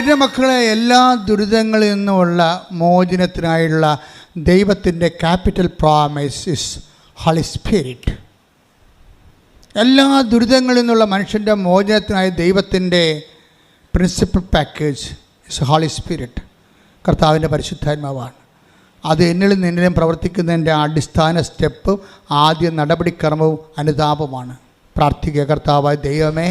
എന്റെ മക്കളെ എല്ലാ ദുരിതങ്ങളിൽ നിന്നുമുള്ള മോചനത്തിനായുള്ള ദൈവത്തിന്റെ capital promise is holy spirit എല്ലാ ദുരിതങ്ങളിൽ നിന്നുള്ള മനുഷ്യന്റെ മോചനത്തിനായി ദൈവത്തിന്റെ principal package is holy spirit കർത്താവിന്റെ പരിശുദ്ധാത്മാവാണ്. അത് എന്നിലും നിന്നിലും പ്രവർത്തിക്കുന്നതിന്റെ അടിസ്ഥാന സ്റ്റെപ്പ് ആദ്യ നടപടിക്രമവും അനുതാപമാണ് പ്രാർത്ഥിക്കുക. കർത്താവായ ദൈവമേ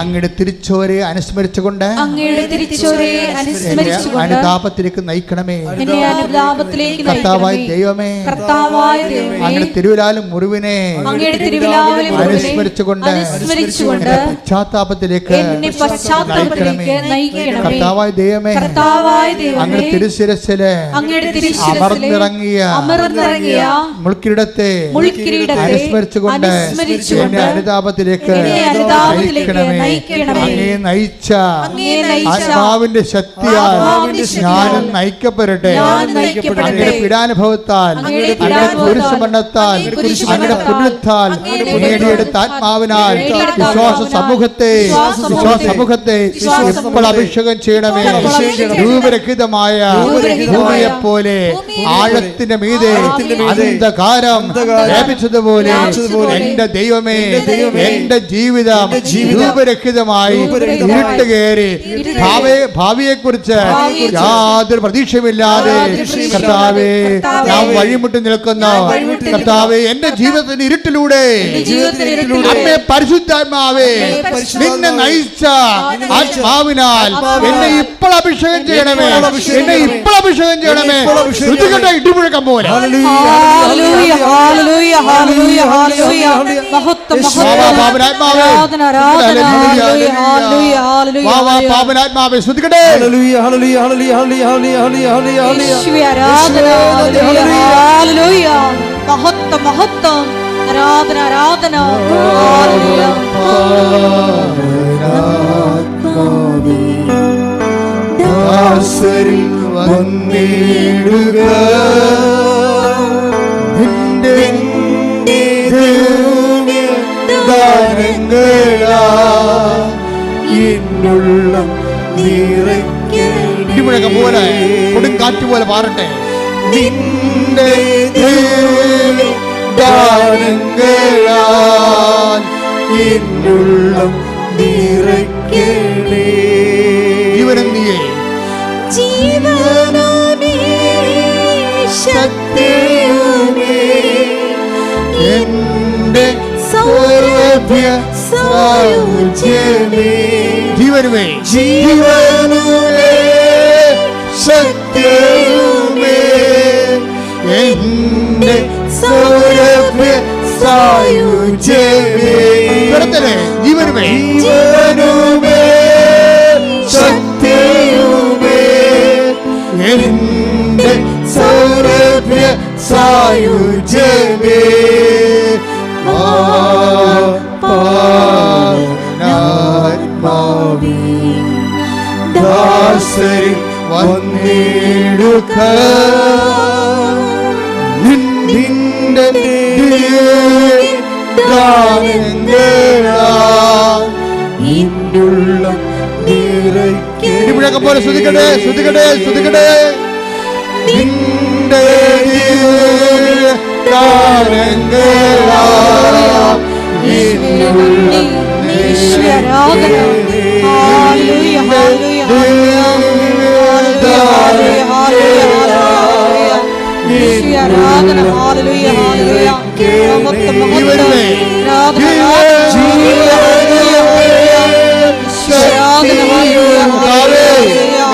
അങ്ങയുടെ തിരിച്ചോരെ അനുസ്മരിച്ചുകൊണ്ട് അങ്ങയുടെ തിരിച്ചോരെ അനുസ്മരിച്ചുകൊണ്ട് അനുതാപത്തിലേക്ക് നയിക്കണമേ. കർത്താവായ. ദൈവമേ അങ്ങനെ അങ്ങയുടെ തിരുവിലാലും മുറിവിനെ അനുസ്മരിച്ചുകൊണ്ട് പശ്ചാത്താപത്തിലേക്ക് നയിക്കണമേ. കർത്താവായ ദൈവമേ അങ്ങനെ അങ്ങയുടെ തിരുശിരസിൽ അമർന്നിറങ്ങിയ മുൾക്കിരീടത്തെ അനുസ്മരിച്ചുകൊണ്ട് അനുതാപത്തിലേക്ക്. അങ്ങേ നയിച്ച ആത്മാവിന്റെ ശക്തിയാൽ ഞാനും നയിക്കപ്പെടട്ടെ. അങ്ങയുടെ പീഡാനുഭവത്താൽ അങ്ങയുടെ അങ്ങയുടെ അങ്ങയുടെ പുണ്യത്താൽ നേടിയെടുത്ത ആത്മാവിനാൽ വിശ്വാസ സമൂഹത്തെ വിശ്വാസ സമൂഹത്തെ, ഇപ്പോൾ അഭിഷേകം ചെയ്യണമേ. രൂപരഹിതമായ ഭൂമിയെ പോലെ ആഴത്തിന്റെ മീതെ അന്ധകാരം വ്യാപിച്ചതുപോലെ എന്റെ ദൈവമേ എന്റെ ദൈവമേ, എന്റെ ജീവിതം രൂപരക്ഷിതമായി രൂപരഹിതമായി ഇരുട്ട് കയറി ഭാവിയെ കുറിച്ച് യാതൊരു പ്രതീക്ഷയുമില്ലാതെ കർത്താവേ ഞാൻ വഴിമുട്ടി നിൽക്കുന്ന. കർത്താവേ എന്റെ ജീവിതത്തിന്റെ ഇരുട്ടിലൂടെ അമ്മേ പരിശുദ്ധാത്മാവേ നിന്നെ നയിച്ച ആത്മാവിനാൽ എന്നെ ഇപ്പോൾ അഭിഷേകം ചെയ്യണമേ ഇപ്പോൾ അഭിഷേകം എന്നെ ചെയ്യണമേ. ഇപ്പോൾ അഭിഷേകം ചെയ്യണമേ. ഇടിമുഴക്കം അഭിഷേകം ശ്രുതികെട്ട ഇടിമുഴക്കം പോലെ ഹല്ലേലൂയ ഹല്ലേലൂയ ഹല്ലേലൂയ ഹല്ലേലൂയ മഹത്വം വാ, വാ, മഹത്വം പാപനാത്മാവേ. ആരാധന ആരാധന ഹല്ലേലൂയ, ഹല്ലേലൂയ ഹല്ലേലൂയ ഹല്ലേലൂയ. വാ, വാ, hallelujah പാപനാത്മാവേ ശ്രുതികട്ടെ Hallelujah, hallelujah, hallelujah, hallelujah, hallelujah, hallelujah, hallelujah. യേശുവേ ആരാധന ഹല്ലേലൂയ ഹല്ലേലൂയ മഹത്വം മഹത്വം ആരാധന ആരാധന ഹല്ലേലൂയ ദാസരിൽ വന്നിടുക നിന്റെ ദാനങ്ങളാ എന്നുള്ള ഇടിമുഴക്കം പോലെ കൊടുങ്കാറ്റ് പോലെ പാറട്ടെ നിന്റെ ദാനങ്ങളാൽ എന്നുള്ള നിറയ്ക്കണേ. നീയേ. എന്റെ സൗരഭ്യ സായുജ്യമേ ജീവനുമേ. ജീവനുമേ. സത്യവുമേ എന്റെ സൗരഭ്യ സായുജ്യമേ. ജീവനുമേ. ജീവനുമേ. ദാസരി വന്നിടുക. നിന്റെ ഇന്നുള്ള ഇടിമുഴക്കം പോലെ ശ്രുതികടേ ശ്രുതികടേ ശ്രുതികടേ നിന്റെ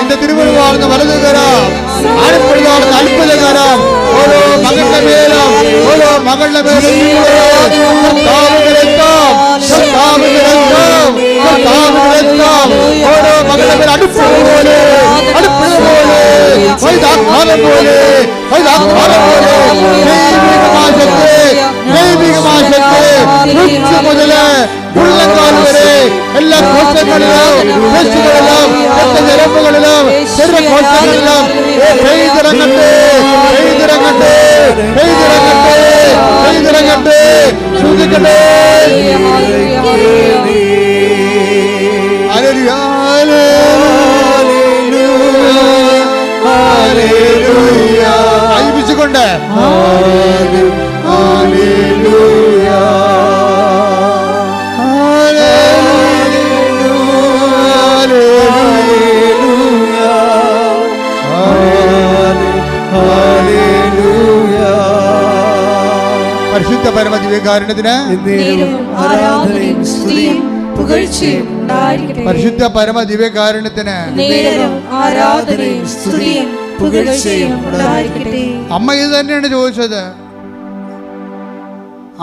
இந்த திருமணம் வருதுகிறார் அனுப்படியாக அனுப்புகிறார் மகள மேலும் மகள மேலும் രോഗങ്ങളിലും പേശികളിലും രക്തജരമ്പുകളിലും ശരീരകോശങ്ങളിലും പെയ്തിറങ്ങട്ടെ പെയ്തിറങ്ങട്ടെ പെയ്തിറങ്ങട്ടെ പെയ്തിറങ്ങട്ടെ. ശ്രദ്ധിക്കട്ടെ കൊണ്ട് പരിശുദ്ധ പരമദിവ്യകാരുണ്യത്തിന് ആരാധനയും സ്തുതിയും പുകഴ്ചയും പരിശുദ്ധ പരമദിവ്യകാരുണ്യത്തിന് നേരവും ആരാധനയും സ്തുതിയും പുകഴ്ചയും അമ്മ ഇത് തന്നെയാണ് ചോദിച്ചത്.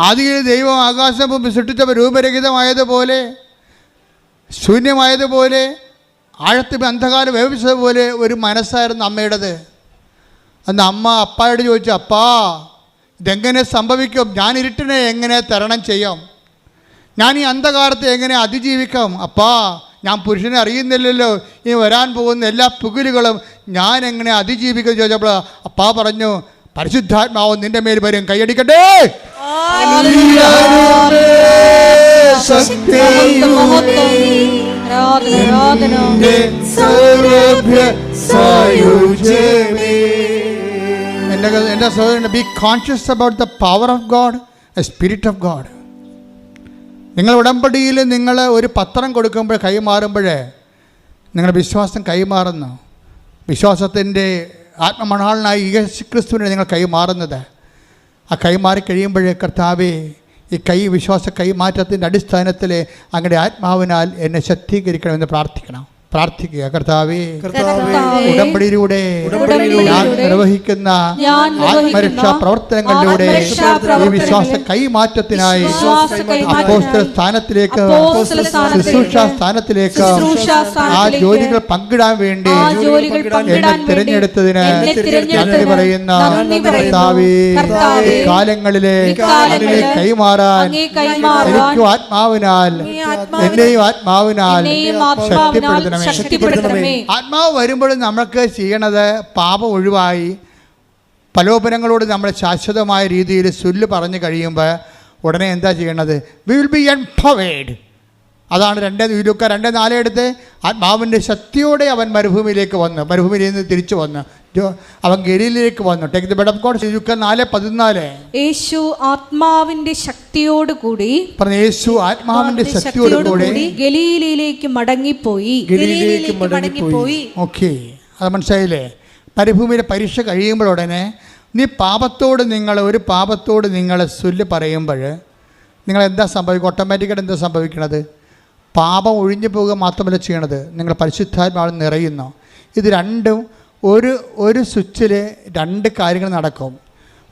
ആദ്യ ദൈവം ആകാശം സൃഷ്ടിച്ച രൂപരഹിതമായതുപോലെ ശൂന്യമായതുപോലെ ആഴത്തിൽ അന്ധകാരം വേവിച്ചതുപോലെ ഒരു മനസ്സായിരുന്നു അമ്മയുടേത്. അന്ന് അമ്മ അപ്പായോട് ചോദിച്ചു അപ്പാ ഇതെങ്ങനെ സംഭവിക്കും? ഞാൻ ഇരുട്ടിനെ എങ്ങനെ തരണം ചെയ്യാം? ഞാൻ ഈ അന്ധകാരത്തെ എങ്ങനെ അതിജീവിക്കാം? അപ്പാ ഞാൻ പുരുഷനെ അറിയുന്നില്ലല്ലോ. ഈ വരാൻ പോകുന്ന എല്ലാ പുകിലുകളും ഞാൻ എങ്ങനെ അതിജീവിക്കും ചോദിച്ചപ്പോൾ അപ്പാ പറഞ്ഞു പരിശുദ്ധാത്മാവ് നിന്റെ മേൽ വരും. കൈയടിക്കട്ടെ! ആരാധന എന്റെ എന്റെ സഹോദരൻ be conscious about the power of God spirit of God നിങ്ങൾ ഉടമ്പടിയിൽ നിങ്ങൾ ഒരു പത്രം കൊടുക്കുമ്പോൾ കൈമാറുമ്പോഴേ നിങ്ങളുടെ വിശ്വാസം കൈമാറുന്നു വിശ്വാസത്തിന്റെ ആത്മമണാളനായി യേശു ക്രിസ്തുവിനെ നിങ്ങൾ കൈമാറുന്നത് ആ കൈമാറി കഴിയുമ്പോഴേ കർത്താവേ ഈ കൈ വിശ്വാസ കൈമാറ്റത്തിന്റെ അടിസ്ഥാനത്തിൽ അങ്ങയുടെ ആത്മാവിനാൽ എന്നെ ശക്തീകരിക്കണമെന്ന് പ്രാർത്ഥിക്കണം. പ്രാർത്ഥിക്കുക കർത്താവേ ഉടമ്പടിയിലൂടെ ഞാൻ നിർവഹിക്കുന്ന ആത്മരക്ഷാ പ്രവർത്തനങ്ങളിലൂടെ ഈ വിശ്വാസ കൈമാറ്റത്തിനായി അപ്പോസ്റ്റൽ സ്ഥാനത്തിലേക്ക് ശുശ്രൂഷ സ്ഥാനത്തിലേക്ക് ആ ജോലികൾ പങ്കിടാൻ വേണ്ടി എന്നെ തിരഞ്ഞെടുത്തതിന് നന്ദി പറയുന്ന. കർത്താവേ കാലങ്ങളിലെ കൈമാറാൻ എനിക്കും ആത്മാവിനാൽ എന്നെയും ആത്മാവിനാൽ ശക്തിപ്പെടുത്തണമേ. ശക്തിപ്പെടുത്തണമേ. ആത്മാവ് വരുമ്പോൾ നമുക്ക് ചെയ്യണത് പാപം ഒഴിവായി പലോപനങ്ങളോട് നമ്മൾ ശാശ്വതമായ രീതിയിൽ സുല്ല് പറഞ്ഞു കഴിയുമ്പോൾ ഉടനെ എന്താ ചെയ്യണത്? വി വിൽ ബി എംപവേഡ് അതാണ് രണ്ട് ഇരുക്ക രണ്ട് നാലെടുത്ത് ആത്മാവിന്റെ ശക്തിയോടെ അവൻ മരുഭൂമിയിലേക്ക് വന്ന് മരുഭൂമിയിൽ നിന്ന് തിരിച്ചു വന്ന് അവൻ ഗലീലിലേക്ക് വന്നു. Take the bed of God ഇരുക്ക നാല് പതിനാല്. യേശു ആത്മാവിന്റെ ശക്തിയോടുകൂടി പറഞ്ഞ യേശു ആത്മാവിന്റെ ശക്തിയോടുകൂടി ഗലീലയിലേക്ക് മടങ്ങിപ്പോയി ഗലീലയിലേക്ക് മടങ്ങിപ്പോയി. ഓക്കെ. അത് മനസ്സിലായില്ലേ? മരുഭൂമിയിലെ പരീക്ഷ കഴിയുമ്പോഴുടനെ നീ പാപത്തോട് നിങ്ങൾ ഒരു പാപത്തോട് നിങ്ങളെ സുല്ല് പറയുമ്പോൾ നിങ്ങൾ എന്താ സംഭവിക്കുക? ഓട്ടോമാറ്റിക്കായിട്ട് എന്താ സംഭവിക്കണത്? പാപം ഒഴിഞ്ഞു പോവുക മാത്രമല്ല ചെയ്യണത്. നിങ്ങൾ പരിശുദ്ധാത്മാവ് നിറയുന്നു. ഇത് രണ്ടും ഒരു ഒരു സ്വിച്ചിൽ രണ്ട് കാര്യങ്ങൾ നടക്കും.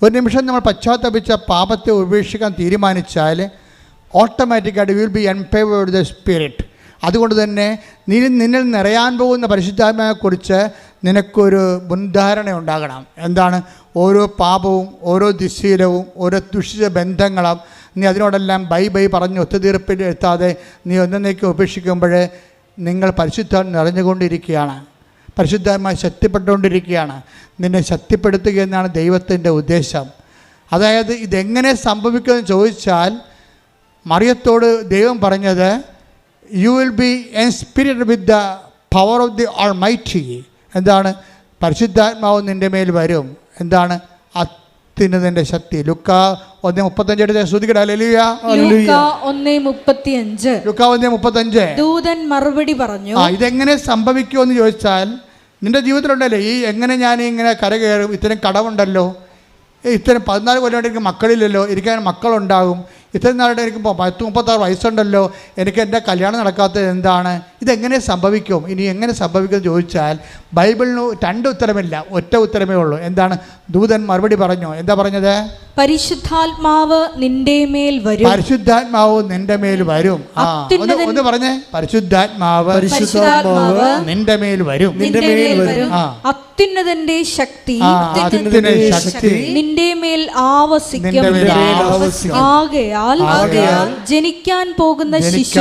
ഒരു നിമിഷം നമ്മൾ പശ്ചാത്തപിച്ച പാപത്തെ ഉപേക്ഷിക്കാൻ തീരുമാനിച്ചാൽ ഓട്ടോമാറ്റിക്കായിട്ട് will be empowered the spirit അതുകൊണ്ട് തന്നെ നീ നിന്നിൽ നിറയാൻ പോകുന്ന പരിശുദ്ധാത്മയെക്കുറിച്ച് നിനക്കൊരു മുൻധാരണ ഉണ്ടാകണം. എന്താണ്? ഓരോ പാപവും ഓരോ ദുശീലവും ഓരോ ദുഷിച്ച ബന്ധങ്ങളും നീ അതിനോടെല്ലാം ബൈ ബൈ പറഞ്ഞ് ഒത്തുതീർപ്പിൽ എത്താതെ നീ ഒന്നേക്ക് ഉപേക്ഷിക്കുമ്പോൾ നിങ്ങൾ പരിശുദ്ധ നിറഞ്ഞുകൊണ്ടിരിക്കുകയാണ്. പരിശുദ്ധമായി ശക്തിപ്പെട്ടുകൊണ്ടിരിക്കുകയാണ്. നിന്നെ ശക്തിപ്പെടുത്തുക എന്നാണ് ദൈവത്തിന്റെ ഉദ്ദേശം. അതായത് ഇതെങ്ങനെ സംഭവിക്കുമെന്ന് ചോദിച്ചാൽ മറിയത്തോട് ദൈവം പറഞ്ഞത് you will be inspired with the power of the almighty എന്താണ്? പരിശുദ്ധാത്മാവ് നിന്റെ മേൽ വരും. എന്താണ്? അത്യുന്നതിന്റെ ശക്തി. ലുക്ക ഒന്ന് മുപ്പത്തഞ്ചെടുത്ത് ശ്രുതിക്കട ലലിയ ലൂക്ക ഒന്നേ മുപ്പത്തിയഞ്ച്. ലുക്ക ഒന്ന് മുപ്പത്തഞ്ച്. ദൂതൻ മറുപടി പറഞ്ഞു. ആ ഇതെങ്ങനെ സംഭവിക്കുമെന്ന് ചോദിച്ചാൽ നിന്റെ ജീവിതത്തിലുണ്ടല്ലേ ഈ എങ്ങനെ ഞാൻ ഇങ്ങനെ കരകയറും കയറും? കടമുണ്ടല്ലോ കടവുണ്ടല്ലോ. ഇത്തരം പതിനാല് കൊല്ലം എനിക്ക് മക്കളില്ലല്ലോ. ഇരിക്കാൻ മക്കളുണ്ടാകും. ഇത്രയും നാളുടെ എനിക്ക് പത്ത് മുപ്പത്താറ് വയസ്സുണ്ടല്ലോ. എനിക്ക് എന്റെ കല്യാണം നടക്കാത്തത് എന്താണ്? ഇതെങ്ങനെ സംഭവിക്കും? ഇനി എങ്ങനെ സംഭവിക്കുമെന്ന് ചോദിച്ചാൽ ബൈബിളിന് രണ്ട് ഉത്തരമില്ല. ഒറ്റ ഉത്തരമേ ഉള്ളൂ. എന്താണ്? ദൂതൻ മറുപടി പറഞ്ഞു. എന്താ പറഞ്ഞത്? പരിശുദ്ധാത്മാവ് നിന്റെ മേൽ വരും. പരിശുദ്ധാത്മാവ് നിന്റെ മേൽ വരും. ആ ഒന്ന് ഒന്ന് പറഞ്ഞേ. പരിശുദ്ധാത്മാവ് പരിശുദ്ധാത്മാവ് നിന്റെ മേൽ വരും. നിന്റെ മേൽ വരും. ആ. അത്യുന്നതന്റെ ശക്തി. ശക്തി. നിന്റെ മേൽ ആവസിക്കും. ആകയാൽ ആകയാൽ ജനിക്കാൻ പോകുന്ന ശിശു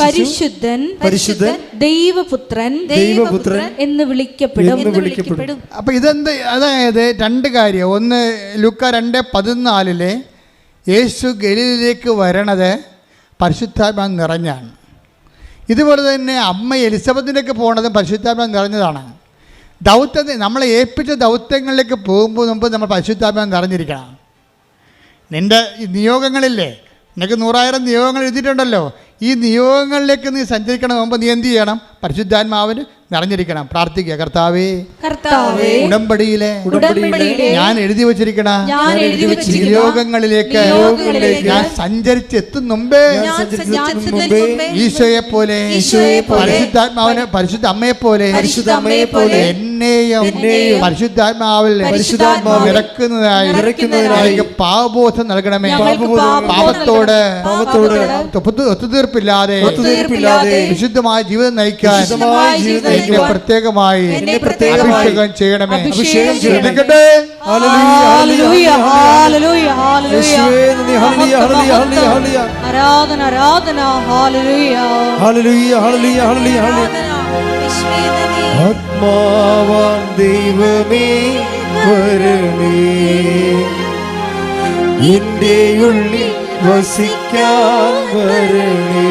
പരിശുദ്ധൻ പരിശുദ്ധൻ ദൈവപുത്രൻ ദൈവപുത്രൻ എന്ന് വിളിക്കപ്പെടും എന്ന് വിളിക്കപ്പെടും. അപ്പൊ ഇതെന്ത് അതായത് രണ്ട് കാര്യം. ഒന്ന് ലുക്ക രണ്ട് പതിനാലിലെ യേശു ഗലീലിലേക്ക് വരണത് പരിശുദ്ധാത്മാ നിറഞ്ഞാണ്. ഇതുപോലെ തന്നെ അമ്മ എലിസബത്തിലേക്ക് പോണതും പരിശുദ്ധാത്മാ നിറഞ്ഞതാണ്. ദൗത്യത്തെ നമ്മളെ ഏൽപ്പിച്ച ദൗത്യങ്ങളിലേക്ക് പോകുമ്പോൾ മുമ്പ് നമ്മൾ പരിശുദ്ധാത്മാവ് നിറഞ്ഞിരിക്കണം. നിന്റെ നിയോഗങ്ങളില്ലേ? നിനക്ക് നൂറായിരം നിയോഗങ്ങൾ എഴുതിയിട്ടുണ്ടല്ലോ. ഈ നിയോഗങ്ങളിലേക്ക് നീ സഞ്ചരിക്കണം മുമ്പ് നീ എന്ത് ചെയ്യണം? പരിശുദ്ധാത്മാവിന് നിറഞ്ഞിരിക്കണം പ്രാർത്ഥിക്കുക കർത്താവേ ഉടമ്പടിയിലെ ഞാൻ എഴുതി വച്ചിരിക്കണ നിയോഗങ്ങളിലേക്ക് ഞാൻ സഞ്ചരിച്ചെത്തും മുമ്പേ ഈശോയെ പോലെ പരിശുദ്ധാത്മാവിന് പരിശുദ്ധ അമ്മയെ പോലെ പരിശുദ്ധ അമ്മയെ പോലെ എന്നെയും പരിശുദ്ധാത്മാവിൽ പരിശുദ്ധാത്മാവ് ഇറക്കുന്നതായി ഇറക്കുന്നതിനായി എനിക്ക് പാവബോധം നൽകണമേ പാപത്തോട് പാപത്തോട് ഒത്തു- ഒത്തുതീർപ്പില്ലാതെ ഒത്തുതീർപ്പില്ലാതെ വിശുദ്ധമായ ജീവിതം നയിക്കാൻ ജീവിതം എന്നെ പ്രത്യേകമായി അഭിഷേകം ചെയ്യണമേ അഭിഷേകം ചെയ്യണമേ. Hallelujah, hallelujah, hallelujah. Hallelujah, hallelujah, hallelujah, hallelujah. ആരാധന ആരാധന ഹല്ലേലൂയ, ഹല്ലേലൂയ, ഹല്ലേലൂയ, ഹല്ലേലൂയ. ആത്മാവാൻ ദൈവമേ വരണേ എന്റെ ഉള്ളിൽ വസിക്കാൻ വരണേ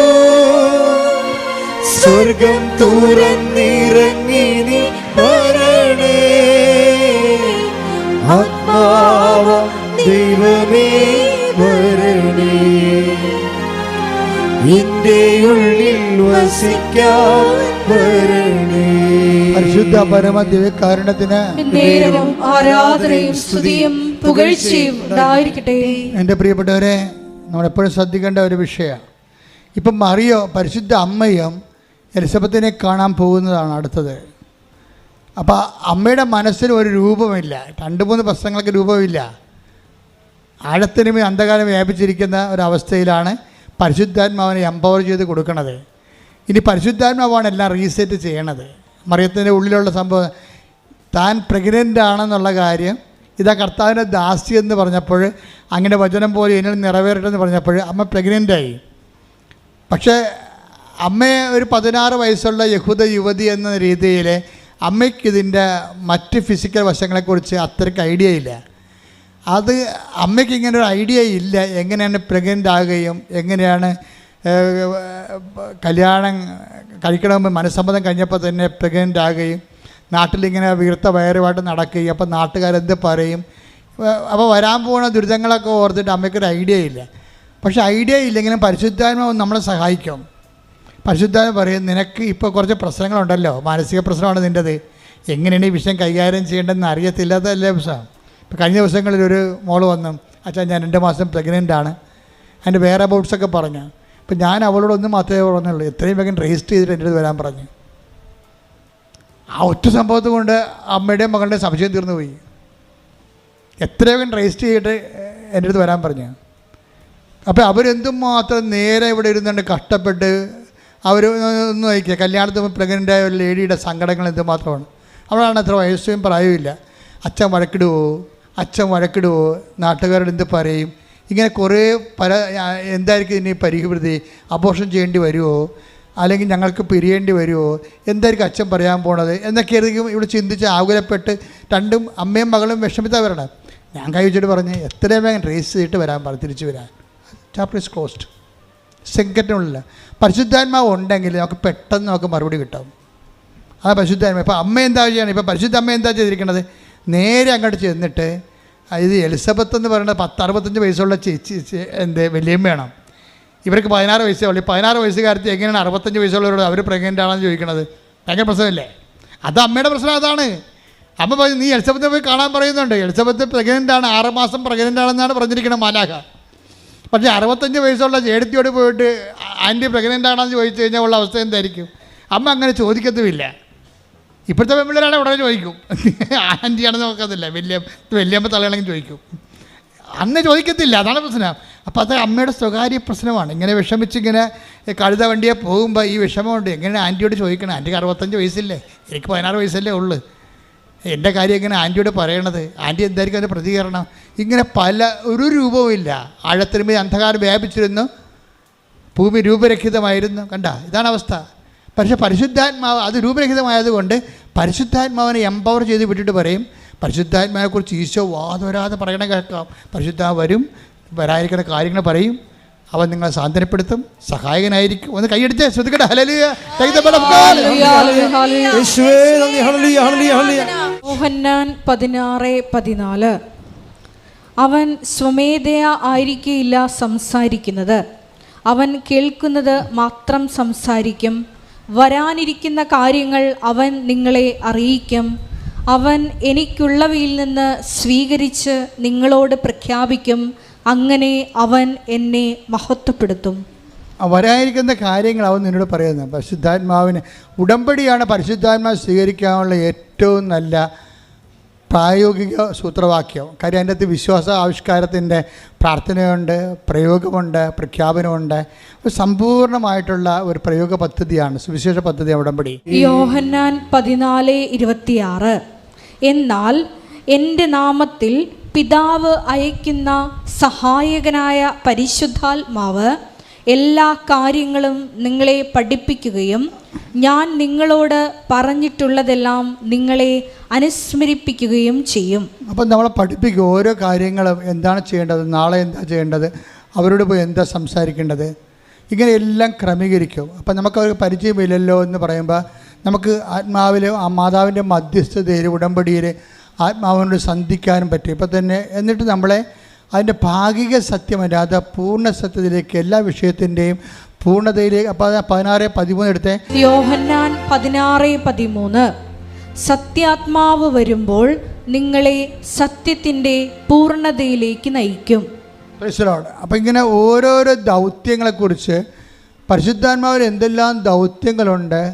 സ്വർഗം തുറന്നിറങ്ങി നീ വരണേ. ആത്മാവ ദൈവമേ വരണേ. എന്റെ ഉള്ളിൽ വസിക്കാൻ വരണേ. പരിശുദ്ധ പരമ ദിവ്യകാരണത്തിന് ആരാധനയും സ്തുതിയും പുകഴ്ചയും ഉണ്ടായിരിക്കട്ടെ. എന്റെ പ്രിയപ്പെട്ടവരെ നമ്മളെപ്പോഴും ശ്രദ്ധിക്കേണ്ട ഒരു വിഷയമാണ്. ഇപ്പം മറിയോ പരിശുദ്ധ അമ്മയും എലിസബത്തിനെ കാണാൻ പോകുന്നതാണ് അടുത്തത്. അപ്പോൾ അമ്മയുടെ മനസ്സിന് ഒരു രൂപമില്ല. രണ്ട് മൂന്ന് പ്രശ്നങ്ങൾക്ക് രൂപമില്ല. ആഴത്തിനും അന്ധകാരം വ്യാപിച്ചിരിക്കുന്ന ഒരവസ്ഥയിലാണ് പരിശുദ്ധാത്മാവിനെ എംപവർ ചെയ്ത് കൊടുക്കണത്. ഇനി പരിശുദ്ധാത്മാവാണ് എല്ലാം റീസെറ്റ് ചെയ്യണത്. മറിയത്തിന്റെ ഉള്ളിലുള്ള സംഭവം താൻ പ്രഗ്നന്റ് ആണെന്നുള്ള കാര്യം ഇതാ കർത്താവിന്റെ ദാസി എന്ന് പറഞ്ഞപ്പോൾ അങ്ങനെ വചനം പോലെ എന്നിൽ നിറവേറട്ടെ എന്ന് പറഞ്ഞപ്പോൾ അമ്മ പ്രഗ്നന്റായി പക്ഷേ അമ്മയെ ഒരു പതിനാറ് വയസ്സുള്ള യഹൂദ യുവതി എന്ന രീതിയിൽ അമ്മയ്ക്ക് ഇതിന്റെ മറ്റ് ഫിസിക്കൽ വശങ്ങളെക്കുറിച്ച് അത്രയ്ക്ക് ഐഡിയ ഇല്ല. അത് അമ്മയ്ക്ക് ഇങ്ങനെ ഒരു ഐഡിയ ഇല്ല. എങ്ങനെയാണ് പ്രഗ്നന്റ് ആകുകയും എങ്ങനെയാണ് കല്യാണം കഴിക്കണമെന്ന് മനസ്സമ്മതം കഴിഞ്ഞപ്പോൾ തന്നെ പ്രഗ്നന്റ് ആകുകയും നാട്ടിലിങ്ങനെ വീർത്ത വയറുമായിട്ട് നടക്കുകയും അപ്പോൾ നാട്ടുകാരെന്ത് പറയും? അപ്പോൾ വരാൻ പോകുന്ന ദുരിതങ്ങളൊക്കെ ഓർത്തിട്ട് അമ്മയ്ക്കൊരു ഐഡിയ ഇല്ല. പക്ഷേ ഐഡിയ ഇല്ലെങ്കിലും പരിശുദ്ധാത്മാവ് നമ്മളെ സഹായിക്കും. പരിശുദ്ധാത്മ പറയും നിനക്ക് ഇപ്പോൾ കുറച്ച് പ്രശ്നങ്ങളുണ്ടല്ലോ. മാനസിക പ്രശ്നമാണ് നിന്റെത് എങ്ങനെയാണ് ഈ വിഷയം കൈകാര്യം ചെയ്യേണ്ടതെന്ന് അറിയത്തില്ലാത്തതല്ലേ പ്രശ്നം ഇപ്പോൾ കഴിഞ്ഞ ദിവസങ്ങളിൽ ഒരു മോൾ വന്നു. അച്ഛാ ഞാൻ രണ്ട് മാസം പ്രഗ്നന്റ് ആണ്. അതിന്റെ വേറെ അബൌട്ട്സൊക്കെ പറഞ്ഞു. അപ്പം ഞാൻ അവളോടൊന്നും മാത്രമേ പറഞ്ഞുള്ളൂ. എത്രയും വേഗം രജിസ്റ്റർ ചെയ്തിട്ട് എന്റെ അടുത്ത് വരാൻ പറഞ്ഞു. ആ ഒറ്റ സംഭവത്തെ കൊണ്ട് അമ്മയുടെയും മകളുടെയും സംശയം തീർന്നു പോയി. എത്രയും വേഗം രജിസ്റ്റർ ചെയ്തിട്ട് എന്റെ അടുത്ത് വരാൻ പറഞ്ഞു. അപ്പോൾ അവരെന്തും മാത്രം നേരെ ഇവിടെ ഇരുന്നുകൊണ്ട് കഷ്ടപ്പെട്ട് അവർ ഒന്ന് പ്രഗ്നന്റ് ആയ ഒരു ലേഡിയുടെ സങ്കടങ്ങൾ എന്തുമാത്രമാണ് അവളാണ് അത്ര വയസ്സും പ്രായവുമില്ല അച്ഛൻ വഴക്കിടുവോ? അച്ഛൻ വഴക്കിടുവോ? നാട്ടുകാരോട് എന്ത് പറയും? ഇങ്ങനെ കുറേ പല എന്തായിരിക്കും ഇനി പരിഹൃതി? അബോർഷൻ ചെയ്യേണ്ടി വരുമോ അല്ലെങ്കിൽ ഞങ്ങൾക്ക് പിരിയേണ്ടി വരുമോ എന്തായിരിക്കും അച്ഛൻ പറയാൻ പോണത്? എന്നൊക്കെ ആയിരിക്കും ഇവിടെ ചിന്തിച്ച് ആകുലപ്പെട്ട് രണ്ടും അമ്മയും മകളും വിഷമിത്താ വരണം ഞാൻ കൈ വെച്ചിട്ട് പറഞ്ഞ് എത്രയും വേഗം റേസ് ചെയ്തിട്ട് വരാൻ പറഞ്ഞു തിരിച്ചു വരാൻ. ചാപ്റ്റർ ഇസ് ക്ലോസ്ഡ് സെക്കൻഡിനുള്ളിൽ പരിശുദ്ധാത്മാവ് ഉണ്ടെങ്കിൽ നമുക്ക് പെട്ടെന്ന് നമുക്ക് മറുപടി കിട്ടും. അതാ പരിശുദ്ധാത്മ ഇപ്പോൾ അമ്മ എന്താ ചെയ്യണം? ഇപ്പോൾ പരിശുദ്ധ അമ്മ എന്താ ചെയ്തിരിക്കണത്? നേരെ അങ്ങോട്ട് ചെന്നിട്ട് ആ, ഇത് എലിസബത്ത് എന്ന് പറയുന്നത് പത്ത് അറുപത്തഞ്ച് വയസ്സുള്ള ചേച്ചി എന്ത് വേണം. ഇവർക്ക് പതിനാറ് വയസ്സേ ഉള്ളൂ. പതിനാറ് വയസ്സുകാരത്തി എങ്ങനെയാണ് അറുപത്തഞ്ച് വയസ്സുള്ളവരോട് അവർ പ്രഗ്നന്റ് ആണെന്ന് ചോദിക്കണത്? ഭയങ്കര പ്രശ്നമില്ലേ? അത് അമ്മയുടെ പ്രശ്നം അതാണ്. അമ്മ പറഞ്ഞു നീ എലിസബത്തെ പോയി കാണാൻ പറയുന്നുണ്ട്. എലിസബത്ത് പ്രഗ്നന്റ് ആണ്. ആറ് മാസം പ്രഗ്നന്റ് ആണെന്നാണ് പറഞ്ഞിരിക്കുന്നത് മാലാഖ. പക്ഷേ അറുപത്തഞ്ച് വയസ്സുള്ള ചേടത്തിയോട് പോയിട്ട് ആന്റി പ്രഗ്നന്റ് ആണെന്ന് ചോദിച്ചു കഴിഞ്ഞാൽ ഉള്ള അവസ്ഥ എന്തായിരിക്കും? അമ്മ അങ്ങനെ ചോദിക്കത്തുമില്ല. ഇപ്പോഴത്തെ പെൺപിള്ളേരാണ് ഉടനെ ചോദിക്കും. ആന്റിയാണെന്ന് നോക്കത്തില്ല. വലിയ വലിയമ്മ തലയാണെങ്കിൽ ചോദിക്കും. അന്ന് ചോദിക്കത്തില്ല. അതാണ് പ്രശ്നം. അപ്പോൾ അത് അമ്മയുടെ സ്വകാര്യ പ്രശ്നമാണ്. ഇങ്ങനെ വിഷമിച്ച് ഇങ്ങനെ കഴുത വണ്ടിയെ പോകുമ്പോൾ ഈ വിഷമമുണ്ട്. എങ്ങനെ ആന്റിയോട് ചോദിക്കണം? ആന്റിക്ക് അറുപത്തഞ്ച് വയസ്സില്ലേ? എനിക്ക് പതിനാറ് വയസ്സല്ലേ ഉള്ളൂ. എന്റെ കാര്യം ഇങ്ങനെ ആന്റിയോട് പറയണത്. ആന്റി എന്തായിരിക്കും അതിന്റെ പ്രതികരണം? ഇങ്ങനെ പല ഒരു രൂപവുമില്ല ആഴത്തിനുമേ അന്ധകാരം വ്യാപിച്ചിരുന്നു. ഭൂമി രൂപരഹിതമായിരുന്നു. കണ്ട? ഇതാണ് അവസ്ഥ. പക്ഷേ പരിശുദ്ധാത്മാവ് അത് രൂപരഹിതമായതുകൊണ്ട് പരിശുദ്ധാത്മാവിനെ എംപവർ ചെയ്ത് വിട്ടിട്ട് പറയും പരിശുദ്ധാത്മാവിനെക്കുറിച്ച് ഈശോ വാദവരാതെ പറയണ കേൾക്കാം. പരിശുദ്ധ വരും വരായിരിക്കുന്ന കാര്യങ്ങൾ പറയും അവൻ നിങ്ങളെ സാന്ത്വനപ്പെടുത്തും സഹായകനായിരിക്കും. ഒന്ന് കൈയടിച്ച് ശ്രദ്ധിക്കട്ടെ. പതിനാറ് പതിനാല്. അവൻ സ്വമേധയ ആയിരിക്കില്ല സംസാരിക്കുന്നത്. അവൻ കേൾക്കുന്നത് മാത്രം സംസാരിക്കും. വരാനിരിക്കുന്ന കാര്യങ്ങൾ അവൻ നിങ്ങളെ അറിയിക്കും. അവൻ എനിക്കുള്ളവയിൽ നിന്ന് സ്വീകരിച്ച് നിങ്ങളോട് പ്രഖ്യാപിക്കും. അങ്ങനെ അവൻ എന്നെ മഹത്വപ്പെടുത്തും. വരായിരിക്കുന്ന വരാനിരിക്കുന്ന കാര്യങ്ങൾ അവൻ നിന്നോട് പറയുന്നത് പരിശുദ്ധാത്മാവിന് ഉടമ്പടിയാണ് പരിശുദ്ധാത്മാവ് സ്വീകരിക്കാനുള്ള ഏറ്റവും നല്ല പ്രായോഗിക സൂത്രവാക്യം. കാര്യം അതിന്റെ അകത്ത് വിശ്വാസ ആവിഷ്കാരത്തിന്റെ പ്രാർത്ഥനയുണ്ട് പ്രയോഗമുണ്ട് പ്രഖ്യാപനമുണ്ട്. സമ്പൂർണമായിട്ടുള്ള ഒരു പ്രയോഗ പദ്ധതിയാണ് സുവിശേഷ പദ്ധതി ഉടമ്പടി. യോഹന്നാൻ പതിനാല് ഇരുപത്തിയാറ്. എന്നാൽ എന്റെ നാമത്തിൽ പിതാവ് അയക്കുന്ന സഹായകനായ പരിശുദ്ധാത്മാവ് എല്ലാ കാര്യങ്ങളും നിങ്ങളെ പഠിപ്പിക്കുകയും ഞാൻ നിങ്ങളോട് പറഞ്ഞിട്ടുള്ളതെല്ലാം നിങ്ങളെ അനുസ്മരിപ്പിക്കുകയും ചെയ്യും. അപ്പം നമ്മളെ പഠിപ്പിക്കുക ഓരോ കാര്യങ്ങളും എന്താണ് ചെയ്യേണ്ടത് നാളെ എന്താ ചെയ്യേണ്ടത് അവരോട് പോയി എന്താ സംസാരിക്കേണ്ടത് ഇങ്ങനെ എല്ലാം ക്രമീകരിക്കും. അപ്പം നമുക്ക് അവർക്ക് പരിചയമില്ലല്ലോ എന്ന് പറയുമ്പോൾ നമുക്ക് ആത്മാവിലെ ആ മാതാവിന്റെ മധ്യസ്ഥതയിൽ ഉടമ്പടിയിൽ ആത്മാവിനോട് സന്ധിക്കാനും പറ്റും. ഇപ്പം തന്നെ എന്നിട്ട് നമ്മളെ അതിന്റെ ഭാഗിക സത്യമല്ലാതെ പൂർണ സത്യത്തിലേക്ക് എല്ലാ വിഷയത്തിന്റെയും പൂർണതയിലേക്ക് അപ്പോൾ അത് പതിനാറ് പതിമൂന്ന് എടുത്തേ. യോഹന്നാൻ പതിനാറ് പതിമൂന്ന്. സത്യാത്മാവ് വരുമ്പോൾ നിങ്ങളെ സത്യത്തിന്റെ പൂർണതയിലേക്ക് നയിക്കും. അപ്പം ഇങ്ങനെ ഓരോരോ ദൗത്യങ്ങളെക്കുറിച്ച് പരിശുദ്ധാത്മാവിൽ എന്തെല്ലാം ദൗത്യങ്ങളുണ്ട്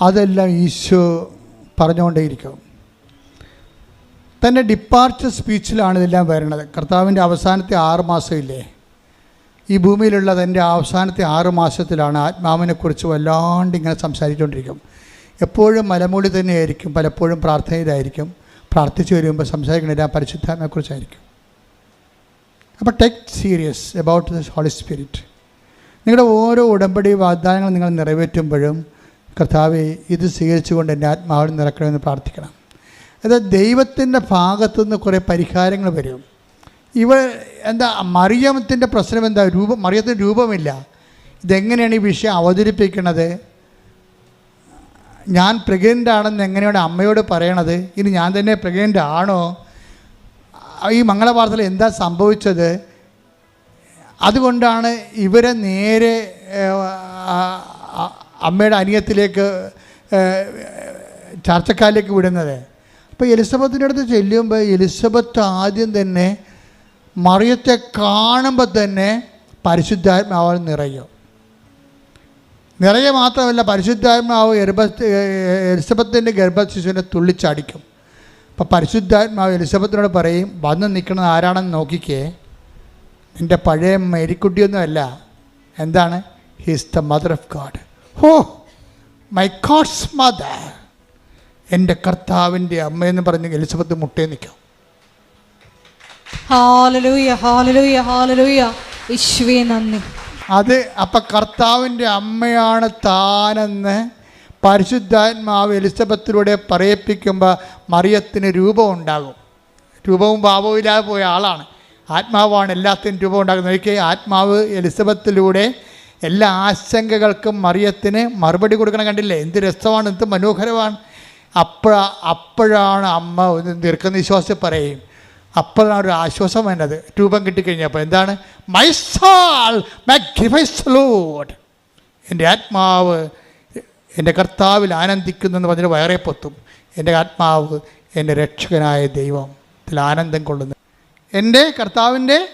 അതെല്ലാം ഈശോ പറഞ്ഞുകൊണ്ടേയിരിക്കും. തന്റെ ഡിപ്പാർച്ചർ സ്പീച്ചിലാണ് ഇതെല്ലാം വരുന്നത്. കർത്താവിന്റെ അവസാനത്തെ ആറ് മാസമില്ലേ? ഈ ഭൂമിയിലുള്ള തന്റെ അവസാനത്തെ ആറ് മാസത്തിലാണ് ആത്മാവിനെക്കുറിച്ച് വല്ലാണ്ട് ഇങ്ങനെ സംസാരിച്ചുകൊണ്ടിരിക്കും. എപ്പോഴും മലമൂടി തന്നെയായിരിക്കും പലപ്പോഴും പ്രാർത്ഥനയിലായിരിക്കും പ്രാർത്ഥിച്ചു വരുമ്പോൾ സംസാരിക്കുന്നത് പരിശുദ്ധാത്മയെക്കുറിച്ചായിരിക്കും അപ്പോൾ take serious about the holy spirit നിങ്ങളുടെ ഓരോ ഉടമ്പടി വാഗ്ദാനങ്ങൾ നിങ്ങൾ നിറവേറ്റുമ്പോഴും കർത്താവെ ഇത് സ്വീകരിച്ചുകൊണ്ട് എന്റെ ആത്മാവിൽ നിറക്കണമെന്ന് പ്രാർത്ഥിക്കണം. അത് ദൈവത്തിന്റെ ഭാഗത്തു നിന്ന് കുറേ പരിഹാരങ്ങൾ വരും. ഇവ എന്താ മറിയത്തിന്റെ പ്രശ്നം എന്താ? രൂപം മറിയത്തിന് രൂപമില്ല. ഇതെങ്ങനെയാണ് ഈ വിഷയം അവതരിപ്പിക്കുന്നത് ഞാൻ പ്രഗ്നന്റ് ആണെന്ന് എങ്ങനെയാണ് അമ്മയോട് പറയണത്? ഇനി ഞാൻ തന്നെ പ്രഗ്നന്റ് ആണോ ഈ മംഗളവാർത്തയിൽ എന്താ സംഭവിച്ചത്? അതുകൊണ്ടാണ് ഇവരെ നേരെ അമ്മയുടെ അനിയത്തിലേക്ക് ചർച്ചക്കാരിലേക്ക് വിടുന്നത്. അപ്പോൾ എലിസബത്തിന്റെ അടുത്ത് ചെല്ലുമ്പോൾ എലിസബത്ത് ആദ്യം തന്നെ മറിയത്തെ കാണുമ്പോൾ തന്നെ പരിശുദ്ധാത്മാവ് നിറയും. നിറയെ മാത്രമല്ല പരിശുദ്ധാത്മാവ് ഗർഭ എലിസബത്തിന്റെ ഗർഭശിശുവിനെ തുള്ളിച്ചടിക്കും. അപ്പോൾ പരിശുദ്ധാത്മാവ് എലിസബത്തിനോട് പറയും വന്ന് നിൽക്കുന്നത് ആരാണെന്ന് നോക്കിക്കേ. നിന്റെ പഴയ മേരിക്കുട്ടിയൊന്നുമല്ല. എന്താണ്? His the mother of God oh my God's mother എന്റെ കർത്താവിന്റെ അമ്മയെന്ന് പറഞ്ഞ് എലിസബത്ത് മുട്ടേ നിൽക്കും. അത് അപ്പം കർത്താവിന്റെ അമ്മയാണ് താനെന്ന് പരിശുദ്ധാത്മാവ് എലിസബത്തിലൂടെ പറയിപ്പിക്കുമ്പോൾ മറിയത്തിന് രൂപം ഉണ്ടാകും. രൂപവും ഭാവവും ഇല്ലാതെ പോയ ആളാണ്. ആത്മാവാണ് എല്ലാത്തിനും രൂപം ഉണ്ടാകുന്നത്. നോക്കിയേ ആത്മാവ് എലിസബത്തിലൂടെ എല്ലാ ആശങ്കകൾക്കും മറിയത്തിന് മറുപടി കൊടുക്കണം കണ്ടില്ലേ? എന്ത് രസമാണ് എന്ത് മനോഹരമാണ്. അപ്പോഴ അപ്പോഴാണ് അമ്മ ഒന്ന് ദീർഘനിശ്വാസം പറയും. അപ്പോഴാണ് ഒരു ആശ്വാസം വേണ്ടത് രൂപം കിട്ടിക്കഴിഞ്ഞപ്പോൾ എന്താണ്? മൈ എന്റെ ആത്മാവ് എന്റെ കർത്താവിൽ ആനന്ദിക്കുന്നു എന്ന് പറഞ്ഞിട്ട് വയറെ പൊത്തും. എന്റെ ആത്മാവ് എന്റെ രക്ഷകനായ ദൈവം ഇതിൽ ആനന്ദം കൊള്ളുന്നു. എന്റെ കർത്താവിന്റെ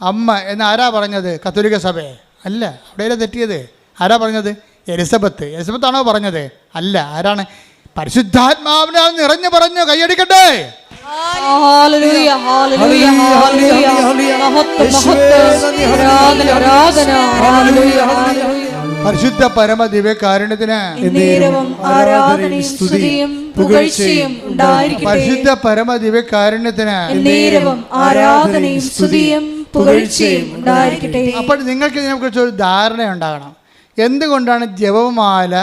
അമ്മ എന്ന് ആരാ പറഞ്ഞത്? കത്തോലിക്ക സഭയെ അല്ല അവിടെയല്ലേ തെറ്റിയത്? ആരാ പറഞ്ഞത്? എലിസബത്ത്. എലിസബത്താണോ പറഞ്ഞത്? അല്ല ആരാണ്? പരിശുദ്ധാത്മാവിനാൽ നിറഞ്ഞു പറഞ്ഞു കൈയടിക്കട്ടെ. ഹല്ലേലൂയ ഹല്ലേലൂയ ഹല്ലേലൂയ മഹത്വം മഹത്വം. ആരാധന ആരാധന. ഹല്ലേലൂയ ഹല്ലേലൂയ. പരിശുദ്ധ പരമ ദിവ്യകാരുണ്യത്തിന് എന്നേരവും ആരാധനയും സ്തുതിയും പുകഴ്ചയും ഉണ്ടായിരിക്കട്ടെ. പരിശുദ്ധ പരമ ദിവ്യകാരുണ്യത്തിന് എന്നേരവും ആരാധനയും സ്തുതിയും പുകഴ്ചയും ഉണ്ടായിരിക്കട്ടെ. അപ്പോൾ നിങ്ങൾക്ക് ഇതിനെ കുറിച്ച് ഒരു ധാരണ ഉണ്ടാകണം എന്തുകൊണ്ടാണ് ജപമാല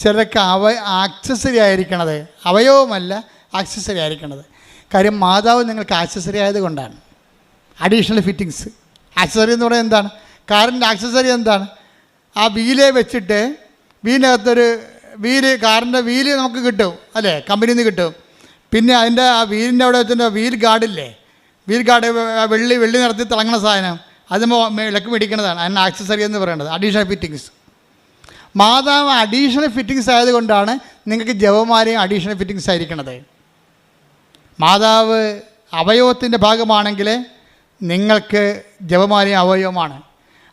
ചിലർക്ക് അവ ആക്സസറി ആയിരിക്കണത്. അവയവമല്ല ആക്സസറി ആയിരിക്കണത്. കാര്യം മാതാവ് നിങ്ങൾക്ക് ആക്സസറി ആയതുകൊണ്ടാണ്. അഡീഷണൽ ഫിറ്റിങ്സ് ആക്സസറി എന്ന് പറയുന്നത് എന്താണ്? കാറിന്റെ ആക്സസറി എന്താണ്? ആ വീലെ വെച്ചിട്ട് വീലിനകത്തൊരു വീൽ കാറിന്റെ വീൽ നമുക്ക് കിട്ടും. അല്ലേ? കമ്പനിയിൽ നിന്ന് കിട്ടും. പിന്നെ അതിന്റെ ആ വീലിന്റെ അവിടെ വെച്ചിട്ട് വീൽ ഗാർഡില്ലേ വീൽ ഗാർഡ് വെള്ളി വെള്ളി നിറത്തി തിളങ്ങുന്ന സാധനം. അത് ഇളക്ക് മേടിക്കുന്നതാണ് അതിന് ആക്സസറി എന്ന് പറയുന്നത് അഡീഷണൽ ഫിറ്റിങ്സ് മാതാവ് അഡീഷണൽ ഫിറ്റിങ്സ് ആയതുകൊണ്ടാണ് നിങ്ങൾക്ക് ജപമാലയും അഡീഷണൽ ഫിറ്റിങ്സ് ആയിരിക്കണത്. മാതാവ് അവയവത്തിന്റെ ഭാഗമാണെങ്കിൽ നിങ്ങൾക്ക് ജപമാലയും അവയവമാണ്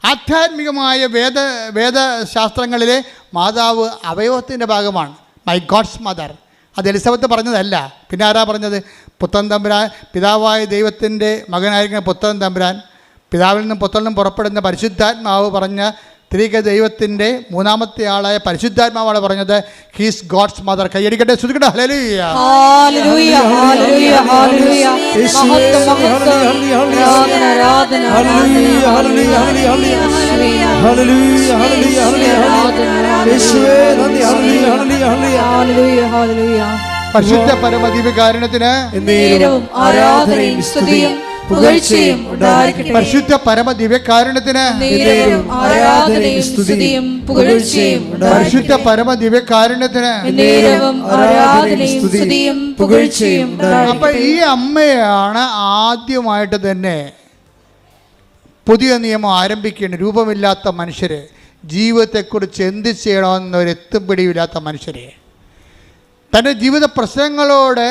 ആധ്യാത്മികമായ വേദ വേദശാസ്ത്രങ്ങളിലെ മാതാവ് അവയവത്തിന്റെ ഭാഗമാണ്. മൈ ഗോഡ്സ് മദർ അത് എലിസബത്ത് പറഞ്ഞതല്ല. പിന്നെ ആരാ പറഞ്ഞത്? പുത്തൻ തമ്പുരാൻ പിതാവായ ദൈവത്തിന്റെ മകനായിരിക്കുന്ന പുത്തൻ തമ്പുരാൻ. പിതാവിൽ നിന്നും പുത്തലിനും പുറപ്പെടുന്ന പരിശുദ്ധാത്മാവ് പറഞ്ഞ ത്രിക ദൈവത്തിന്റെ മൂന്നാമത്തെ ആളായ പരിശുദ്ധാത്മാവാണ് പറഞ്ഞത് ഹീസ് ഗോഡ്സ് മദർ കൈയടിക്കട്ടെ ശ്രുതിക്കട്ടെ ഹല്ലേലൂയ ഹല്ലേലൂയ ഹല്ലേലൂയ ഹല്ലേലൂയ മഹത്വം മഹത്വം. ആരാധന ആരാധന hallelujah, hallelujah, hallelujah, hallelujah. Hallelujah, hallelujah, ഹല്ലേലൂയ. നന്ദി, ഹല്ലേലൂയ, ഹല്ലേലൂയ, ഹല്ലേലൂയ. ഹല്ലേലൂയ ഹല്ലേലൂയ. പരിശുദ്ധ പരമദിവ്യകാരുണ്യത്തിന് നേരവും ആരാധനയും സ്തുതിയും. പുകഴ്ചയും പരിശുദ്ധ പരമ ദിവ്യകാരുണ്യത്തിന് പരിശുദ്ധ പരമ ദിവ്യകാരുണ്യത്തിന് അപ്പൊ ഈ അമ്മയാണ് ആദ്യമായിട്ട് തന്നെ പുതിയ നിയമം ആരംഭിക്കേണ്ട രൂപമില്ലാത്ത മനുഷ്യരെ ജീവിതത്തെക്കുറിച്ച് എന്ത് ചെയ്യണമെന്നൊരെത്തും പിടിയില്ലാത്ത മനുഷ്യരെ. തന്റെ ജീവിത പ്രശ്നങ്ങളോടെ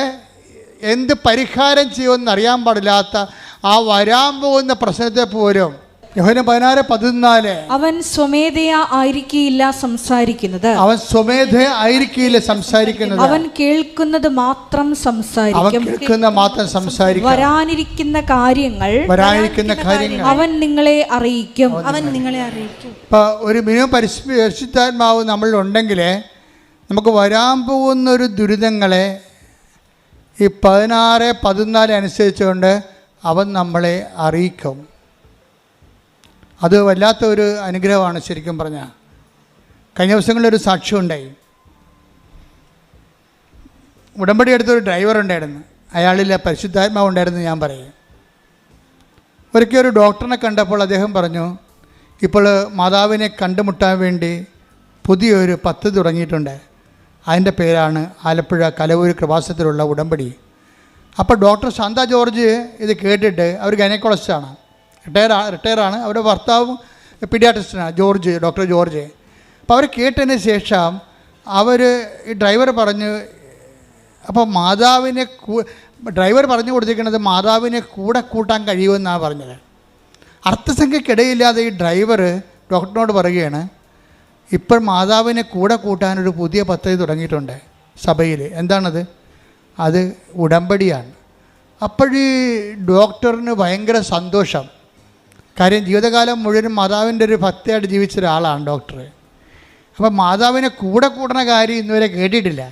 എന്ത് പരിഹാരം ചെയ്യുമെന്ന് അറിയാൻ പാടില്ലാത്ത ആ വരാൻ പോകുന്ന പ്രശ്നത്തെ പോലും യോഹന പതിനാറ് പതിനാല്. അവൻ സ്വമേധയാ ആയിരിക്കില്ല സംസാരിക്കുന്നത്. അവൻ സ്വമേധ ആയിരിക്കില്ല സംസാരിക്കുന്നത്. അവൻ കേൾക്കുന്നത് മാത്രം അവൻ സംസാരിക്കും കേൾക്കുന്ന മാത്രം സംസാരിക്കും. വരാനിരിക്കുന്ന കാര്യങ്ങൾ വരാനിരിക്കുന്ന കാര്യങ്ങൾ അവൻ നിങ്ങളെ അറിയിക്കും. അവൻ നിങ്ങളെ അറിയിക്കും. ഇപ്പൊ ഒരു മിനിമം പരിശുദ്ധാത്മാവ് നമ്മൾ നമ്മളിലുണ്ടെങ്കിൽ നമുക്ക് വരാൻ പോകുന്ന ഒരു ദുരിതങ്ങളെ ഈ പതിനാറ് പതിനാല് അനുസരിച്ചുകൊണ്ട് അവൻ നമ്മളെ അറിയിക്കും. അത് വല്ലാത്ത ഒരു അനുഗ്രഹമാണ് ശരിക്കും പറഞ്ഞാൽ കഴിഞ്ഞ ദിവസങ്ങളിലൊരു സാക്ഷ്യം ഉണ്ടായി. ഉടമ്പടി എടുത്തൊരു ഡ്രൈവർ ഉണ്ടായിരുന്നു. അയാളിൽ പരിശുദ്ധാത്മാവ് ഉണ്ടായിരുന്നു ഞാൻ പറയും. ഒരിക്കൽ ഒരു ഡോക്ടറിനെ കണ്ടപ്പോൾ അദ്ദേഹം പറഞ്ഞു ഇപ്പോൾ മാതാവിനെ കണ്ടുമുട്ടാൻ വേണ്ടി പുതിയൊരു പദ്ധതി തുടങ്ങിയിട്ടുണ്ട്. അതിന്റെ പേരാണ് ആലപ്പുഴ കലവൂർ കൃപാസത്തിലുള്ള ഉടമ്പടി. അപ്പോൾ ഡോക്ടർ ശാന്ത ജോർജ് ഇത് കേട്ടിട്ട് അവർ ഗൈനക്കോളജിസ്റ്റാണ് റിട്ടയർ റിട്ടയറാണ് അവരുടെ ഭർത്താവും പീഡിയാട്രിസ്റ്റാണ് ജോർജ് ഡോക്ടർ ജോർജ്. അപ്പോൾ അവർ കേട്ടതിന് ശേഷം അവർ ഈ ഡ്രൈവർ പറഞ്ഞു അപ്പോൾ മാതാവിനെ ഡ്രൈവർ പറഞ്ഞു കൊടുത്തിരിക്കുന്നത് മാതാവിനെ കൂടെ കൂട്ടാൻ കഴിയുമെന്നാണ് പറഞ്ഞത്. അർത്ഥസംഖ്യക്കിടയില്ലാതെ ഈ ഡ്രൈവർ ഡോക്ടറിനോട് പറയുകയാണ് ഇപ്പോൾ മാതാവിനെ കൂടെ കൂട്ടാനൊരു പുതിയ പദ്ധതി തുടങ്ങിയിട്ടുണ്ട് സഭയിൽ എന്താണത്? അത് ഉടമ്പടിയാണ്. അപ്പോഴീ ഡോക്ടറിന് ഭയങ്കര സന്തോഷം. കാര്യം ജീവിതകാലം മുഴുവൻ മാതാവിന്റെ ഒരു ഭക്തിയായിട്ട് ജീവിച്ച ഒരാളാണ് ഡോക്ടർ അപ്പം മാതാവിനെ കൂടെ കൂടണ കാര്യം ഇന്നുവരെ കേട്ടിട്ടില്ല.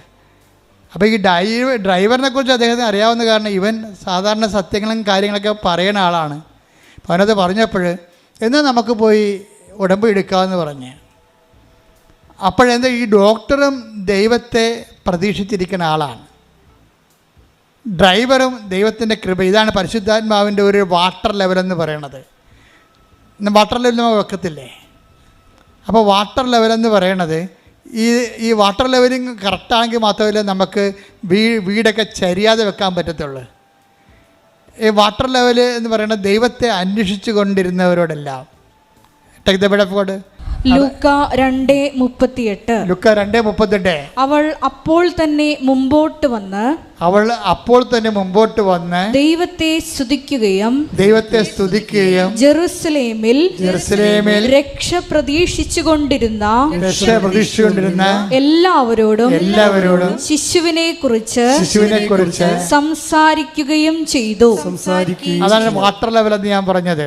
അപ്പോൾ ഈ ഡ്രൈവർ ഡ്രൈവറിനെ കുറിച്ച് അദ്ദേഹത്തിന് അറിയാവുന്ന കാരണം ഇവൻ സാധാരണ സത്യങ്ങളും കാര്യങ്ങളൊക്കെ പറയുന്ന ആളാണ്. അപ്പോൾ അവനത് പറഞ്ഞപ്പോൾ എന്നാൽ നമുക്ക് പോയി ഉടമ്പ് എടുക്കാമെന്ന് പറഞ്ഞ്. അപ്പോഴെന്താ ഈ ഡോക്ടറും ദൈവത്തെ പ്രതീക്ഷിച്ചിരിക്കുന്ന ആളാണ്. ഡ്രൈവറും ദൈവത്തിന്റെ കൃപ. ഇതാണ് പരിശുദ്ധാത്മാവിന്റെ ഒരു വാട്ടർ ലെവൽ എന്ന് പറയണത്. വാട്ടർ ലെവൽ നമ്മൾ വെക്കത്തില്ലേ? അപ്പോൾ വാട്ടർ ലെവൽ എന്ന് പറയണത് ഈ ഈ വാട്ടർ ലെവലിങ് കറക്റ്റാണെങ്കിൽ മാത്രമല്ല നമുക്ക് വീ വീടൊക്കെ ചരിയാതെ വെക്കാൻ പറ്റത്തുള്ളൂ. ഈ വാട്ടർ ലെവൽ എന്ന് പറയുന്നത് ദൈവത്തെ അന്വേഷിച്ചു കൊണ്ടിരുന്നവരോടെല്ലാം. Take the bed of God ലൂക്ക രണ്ട് മുപ്പത്തിയെട്ട്. ലുക്ക രണ്ടേ മുപ്പത്തെട്ട് അവൾ അപ്പോൾ തന്നെ മുമ്പോട്ട് വന്ന് അവൾ അപ്പോൾ തന്നെ മുമ്പോട്ട് വന്ന് ദൈവത്തെ സ്തുതിക്കുകയും ദൈവത്തെ സ്തുതിക്കുകയും ജെറുസലേമിൽ ജെറുസലേമിൽ രക്ഷ പ്രതീക്ഷിച്ചുകൊണ്ടിരുന്ന രക്ഷ പ്രതീക്ഷിച്ചുകൊണ്ടിരുന്ന എല്ലാവരോടും എല്ലാവരോടും ശിശുവിനെ കുറിച്ച് ശിശുവിനെ കുറിച്ച് സംസാരിക്കുകയും ചെയ്തു. സംസാരിക്കുകയും അതാണ് വാട്ടർ ലെവൽ എന്ന് ഞാൻ പറഞ്ഞത്.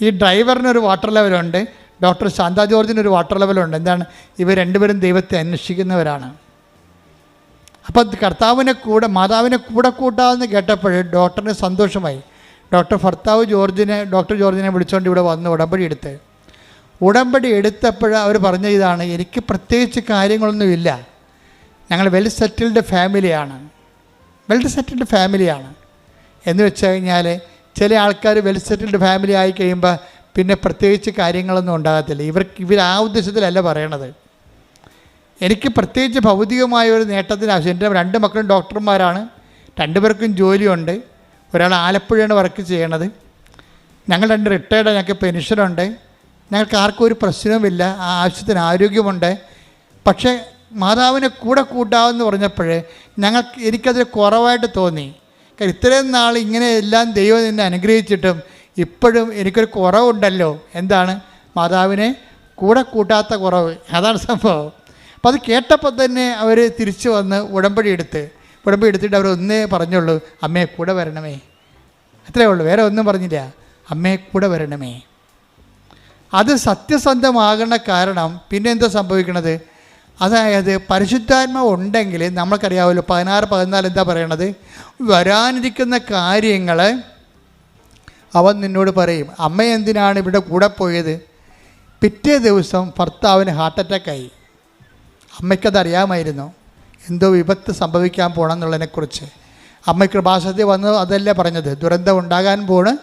ഈ ഡ്രൈവറിന് ഒരു വാട്ടർ ലെവലുണ്ട്. ഡോക്ടർ ശാന്ത ജോർജിന് ഒരു വാട്ടർ ലെവലുണ്ട്. എന്താണ്? ഇവർ രണ്ടുപേരും ദൈവത്തെ അന്വേഷിക്കുന്നവരാണ്. അപ്പോൾ കർത്താവിനെ കൂടെ മാതാവിനെ കൂടെ കൂട്ടാമെന്ന് കേട്ടപ്പോൾ ഡോക്ടറിന് സന്തോഷമായി. ഡോക്ടർ ഭർത്താവ് ജോർജിനെ ഡോക്ടർ ജോർജിനെ വിളിച്ചുകൊണ്ട് ഇവിടെ വന്ന് ഉടമ്പടി എടുത്ത്. ഉടമ്പടി എടുത്തപ്പോൾ അവർ പറഞ്ഞ ഇതാണ് എനിക്ക് പ്രത്യേകിച്ച് കാര്യങ്ങളൊന്നുമില്ല ഞങ്ങൾ വെൽ സെറ്റിൽഡ് ഫാമിലിയാണ്. വെൽ സെറ്റിൽഡ് ഫാമിലിയാണ്. എന്ന് വെച്ച് കഴിഞ്ഞാൽ ചില ആൾക്കാർ വെൽ സെറ്റിൽഡ് ഫാമിലി ആയി കഴിയുമ്പോൾ പിന്നെ പ്രത്യേകിച്ച് കാര്യങ്ങളൊന്നും ഉണ്ടാകത്തില്ല. ഇവർക്ക് ഇവർ ആ ഉദ്ദേശത്തിലല്ല പറയണത്. എനിക്ക് പ്രത്യേകിച്ച് ഭൗതികമായ ഒരു നേട്ടത്തിന് ആവശ്യം. എന്റെ രണ്ട് മക്കളും ഡോക്ടർമാരാണ്. രണ്ടുപേർക്കും ജോലിയുണ്ട്. ഒരാൾ ആലപ്പുഴയാണ് വർക്ക് ചെയ്യണത്. ഞങ്ങൾ രണ്ട് റിട്ടയർഡ് ഞങ്ങൾക്ക് പെൻഷനുണ്ട് ഞങ്ങൾക്ക് ആർക്കും ഒരു പ്രശ്നവുമില്ല. ആ ആവശ്യത്തിന് ആരോഗ്യമുണ്ട്. പക്ഷേ മാതാവിനെ കൂടെ കൂട്ടാമെന്ന് പറഞ്ഞപ്പോൾ ഞങ്ങൾക്ക് എനിക്കതിൽ കുറവായിട്ട് തോന്നി. ഇത്രയും നാൾ ഇങ്ങനെ എല്ലാം ദൈവം എന്നെ അനുഗ്രഹിച്ചിട്ടും ഇപ്പോഴും എനിക്കൊരു കുറവുണ്ടല്ലോ. എന്താണ്? മാതാവിനെ കൂടെ കൂട്ടാത്ത കുറവ്. അതാണ് സംഭവം. അപ്പോൾ അത് കേട്ടപ്പോൾ തന്നെ അവർ തിരിച്ചു വന്ന് ഉടമ്പടി എടുത്ത്. ഉടമ്പടി എടുത്തിട്ട് അവർ ഒന്നേ പറഞ്ഞുള്ളൂ അമ്മയെ കൂടെ വരണമേ. അത്രേ ഉള്ളൂ. വേറെ ഒന്നും പറഞ്ഞില്ല. അമ്മയെ കൂടെ വരണമേ. അത് സത്യസന്ധമാകണ കാരണം പിന്നെ എന്താ സംഭവിക്കണത്? അതായത് പരിശുദ്ധാത്മ ഉണ്ടെങ്കിൽ നമ്മൾക്കറിയാമല്ലോ പതിനാറ് പതിനാല് എന്താ പറയണത്? വരാനിരിക്കുന്ന കാര്യങ്ങൾ അവൻ നിന്നോട് പറയും അമ്മ എന്തിനാണ് ഇവിടെ കൂടെ പോയത്? പിറ്റേ ദിവസം ഭർത്താവിന് ഹാർട്ട് അറ്റാക്കായി. അമ്മയ്ക്കതറിയാമായിരുന്നു എന്തോ വിപത്ത് സംഭവിക്കാൻ പോകണം എന്നുള്ളതിനെക്കുറിച്ച് അമ്മ കൃപാസത്തിൽ വന്ന് അതല്ലേ പറഞ്ഞത് ദുരന്തം ഉണ്ടാകാൻ പോണ്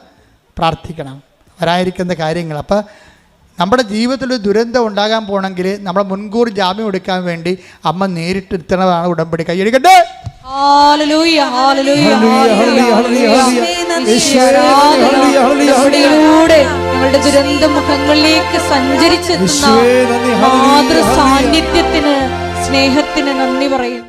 പ്രാർത്ഥിക്കണം. വരായിരിക്കുന്ന കാര്യങ്ങൾ. അപ്പോൾ നമ്മുടെ ജീവിതത്തിൽ ഒരു ദുരന്തം ഉണ്ടാകാൻ പോകണമെങ്കിൽ നമ്മൾ മുൻകൂർ ജാമ്യം എടുക്കാൻ വേണ്ടി അമ്മ നേരിട്ടെടുത്തണതാണ് ഉടമ്പടി. കൈയ്യെടുക്കട്ടെ ഞങ്ങളുടെ ദുരന്ത മുഖങ്ങളിലേക്ക് സഞ്ചരിച്ചെത്തുന്ന മാതൃ സാന്നിധ്യത്തിന് സ്നേഹത്തിന് നന്ദി പറയും